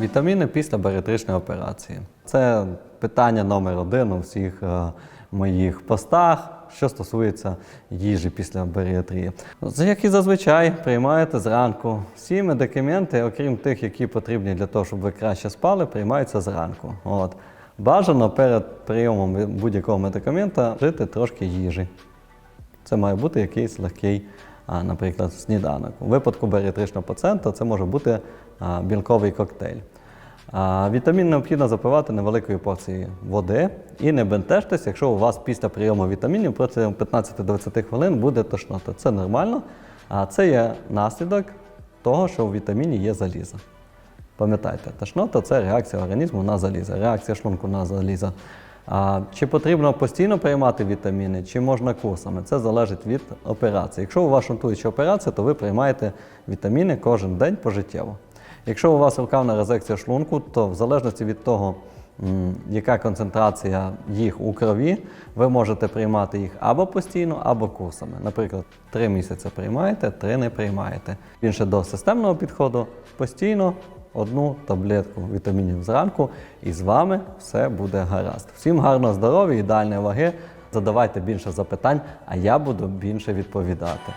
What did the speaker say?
Вітаміни після баріатричної операції. Це питання номер один у всіх е, моїх постах, що стосується їжі після баріатрії. Як і зазвичай приймаєте зранку. Всі медикаменти, окрім тих, які потрібні для того, щоб ви краще спали, приймаються зранку. От. Бажано перед прийомом будь-якого медикамента вжити трошки їжі. Це має бути якийсь легкий, наприклад, сніданок. У випадку баріатричного пацієнта це може бути білковий коктейль. Вітамін необхідно запивати невеликою порцією води і не бентежтесь, якщо у вас після прийому вітамінів протягом 15-20 хвилин буде тошнота. Це нормально, а це є наслідок того, що у вітаміні є залізо. Пам'ятайте, тошнота це реакція організму на залізо, реакція шлунку на залізо. А, чи потрібно постійно приймати вітаміни, чи можна курсами? Це залежить від операції. Якщо у вас шунтуюча операція, то ви приймаєте вітаміни кожен день пожиттєво. Якщо у вас рукавна резекція шлунку, то в залежності від того, яка концентрація їх у крові, ви можете приймати їх або постійно, або курсами. Наприклад, три місяці приймаєте, три не приймаєте. Більше до системного підходу постійно одну таблетку вітамінів зранку, і з вами все буде гаразд. Всім гарного здоров'я, ідеальної ваги. Задавайте більше запитань, а я буду більше відповідати.